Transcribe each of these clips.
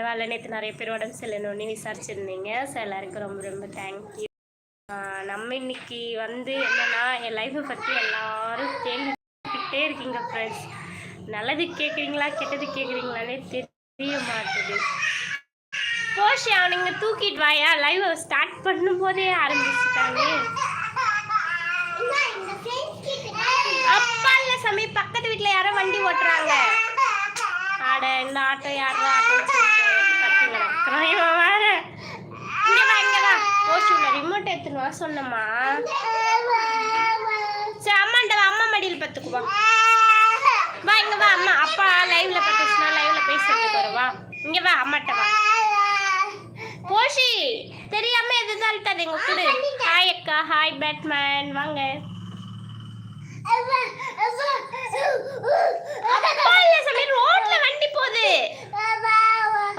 பரவாயில்ல. நேற்று நிறைய பேர் உடம்பு சரியில்லைன்னு விசாரிச்சிருந்தீங்க. ஸோ எல்லாருக்கும் ரொம்ப ரொம்ப தேங்க்யூ நம்ம இன்னைக்கு வந்து என்னன்னா என் லைஃப்பை பற்றி எல்லாரும் கேள்விக்கிட்டே இருக்கீங்க ஃப்ரெண்ட்ஸ் நல்லது கேட்குறீங்களா? கெட்டது கேட்குறீங்களானே தெரிய மாட்டுது. போஷி அவனுங்க தூக்கிட்டு வாயா? லைவ் ஸ்டார்ட் பண்ணும்போதே ஆரம்பிச்சுட்டாங்க அப்பா இல்ல சாமி பக்கத்து வீட்டில் யாரோ வண்டி ஓட்டுறாங்க. ஆட இந்த ஆட்டோ யாரோ ஆட்டோ இவன் வேற. இங்க வா இங்க வா. போச்சு உள்ள ரிமோட் எடுத்துன்னு வா சொன்னம்மா சரி அம்மாண்ட வா அம்மா மடியில் பத்துக்குவா வா. இங்க வா அம்மா. அப்பா லைவ்ல பத்துச்சுனா லைவ்ல பேசுறதுக்கு வரும். வா. இங்க வா அம்மாட்ட வா. போஷி தெரியாம எதுதான் அழுத்தாதீங்க குடு ஹாய் அக்கா. ஹாய் பேட்மேன் வாங்க அப்பா இல்ல சாமி ரோட்ல வண்டி போகுது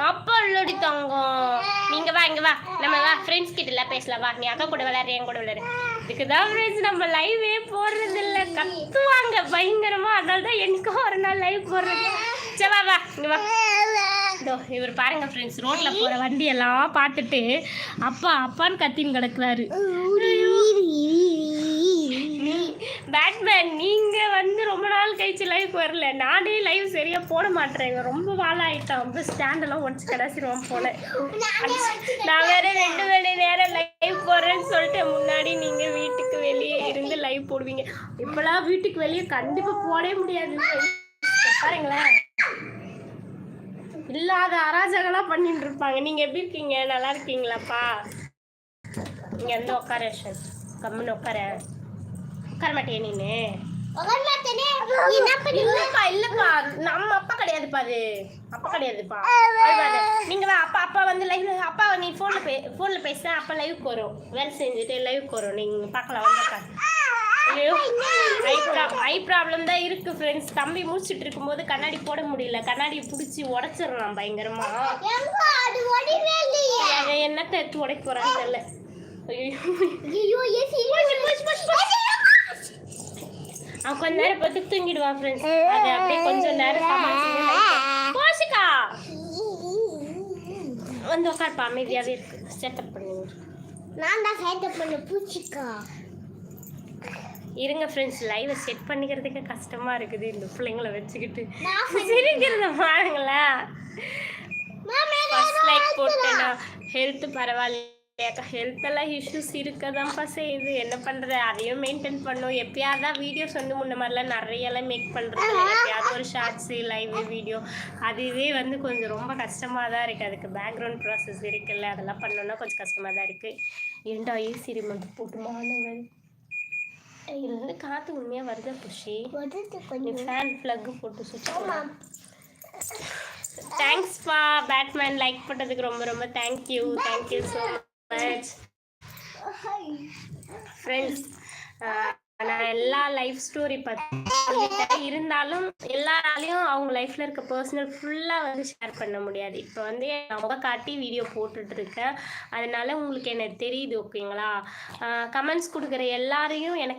அப்பா இல்லடி தங்கம் நீங்க வா இங்க வா. நம்ம வா ஃப்ரெண்ட்ஸ் கிட்ட எல்லாம் பேசலாம். வா நீ அக்கா கூட விளையாடு என் கூட விளையாடு. இதுக்கு தான் ஃப்ரெண்ட்ஸ் நம்ம லைவே போடுறது இல்ல கத்துவாங்க பயங்கரமா. அதனால தான் எனக்கும் ஒரு நாள் லைவ் போடுறது. சரி வா வா இங்க வா. இதோ இவர் பாருங்க ஃப்ரெண்ட்ஸ் ரோட்ல போற வண்டி எல்லாம் பார்த்துட்டு அப்பா அப்பான்னு கத்தின்னு கிடக்குறாரு. நீ பேட்மேன் வந்து கழிச்சு லைவ் வரல. நானே லைவ் சரியா போட மாட்டேன் ரொம்ப வாழாயிட்டான் ரொம்ப ஸ்டாண்ட் எல்லாம் ஒடிச்சு கடைசிடுவான் போல. நான் வேற ரெண்டு மணி நேரம் லைவ் போடுறேன்னு சொல்லிட்டு முன்னாடி நீங்க வீட்டுக்கு வெளியே இருந்து லைவ் போடுவீங்க. இப்பெல்லாம் வீட்டுக்கு வெளியே கண்டிப்பா போடவே முடியாது. பாருங்களேன். இல்லாத அராஜகம்லாம் பண்ணிட்டு இருப்பாங்க. நீங்க எப்படி இருக்கீங்க? நல்லா இருக்கீங்களாப்பா? இங்க வந்து உட்கார. கம்முன்னு உட்கார. உட்கார மாட்டியா நீனு? இல்லப்பா இல்லப்பா. நம்ம அப்பா கிடையாதுப்பா அது அப்பா கிடையாதுப்பா. அழுவாத. நீங்க வா அப்பா அப்பா வந்து லைவ் அப்பா நீ போன்ல பே போன்ல பேச அப்பா லைவ்க்கு வரும். வேலை செஞ்சுட்டு லைவ்க்கு வரும். நீங்க பார்க்கலாம் வந்து ஐ ப்ரா- ஐ ப்ராப்ளம் தான் இருக்கு ஃப்ரெண்ட்ஸ் தம்பி முடிச்சிட்டு இருக்கும்போது கண்ணாடி போட முடியல. கண்ணாடியை பிடிச்சி உடச்சிடுறான் பயங்கரமா. என்னத்தை எடுத்து உடைக்க போறான்னு தெரியல. ஐயோ. அவன் கொஞ்ச நேரம் பார்த்து தூங்கிடுவான் ஃப்ரெண்ட்ஸ் அது அப்படியே கொஞ்சம் நேரம் போஷிக்கா வந்து உட்காருப்பா அமைதியாவே இருக்கு. செட்டப் பண்ணுங்க நான் தான் சேட்டை பண்ண பூச்சிக்கா. இருங்க ஃப்ரெண்ட்ஸ் லைவை செட் பண்ணிக்கிறதுக்கு கஷ்டமா இருக்குது இந்த பிள்ளைங்கள வச்சுக்கிட்டு. நான் சிரிக்கிறத பாருங்களேன். ஃபர்ஸ்ட் லைக் போட்டேன்னா ஹெல்த் பரவாயில்லையாக்கா ஹெல்த் எல்லாம் இஷ்யூஸ் இருக்கதான்ப்பா செய்யுது. என்ன பண்றது? அதையும் மெயின்டைன் பண்ணும். எப்பயாவது தான் வீடியோஸ் வந்து முன்ன மாதிரிலாம் நிறையலாம் மேக் பண்ணுறது எப்பயாவது ஒரு ஷார்ட்ஸு லைவ் வீடியோ அதுவே வந்து கொஞ்சம் ரொம்ப கஷ்டமாக தான் இருக்குது அதுக்கு பேக்ரவுண்ட் ப்ராசஸ் இருக்குல்ல. அதெல்லாம் பண்ணோன்னா கொஞ்சம் கஷ்டமாக தான் இருக்குது ஏண்டா ஏசி ரிமோட் மாணவன் இதுலேருந்து காற்று உண்மையாக வருதா புஷி ஃபேன் ப்ளக் போட்டு சுவிட்ச் தேங்க்ஸ்ப்பா பேட்மேன் லைக் பண்ணதுக்கு ரொம்ப ரொம்ப thank you thank you so much friends நான் எல்லா லைஃப் ஸ்டோரி பற்றி இருந்தாலும் எல்லாராலையும் அவங்க லைஃப்பில் இருக்க பர்சனல் ஃபுல்லாக வந்து ஷேர் பண்ண முடியாது. இப்போ வந்து ரொம்ப காட்டி வீடியோ போட்டுட்டு இருக்கேன் அதனால உங்களுக்கு எனக்கு தெரியுது ஓகேங்களா கமெண்ட்ஸ் கொடுக்குற எல்லாரையும் எனக்கு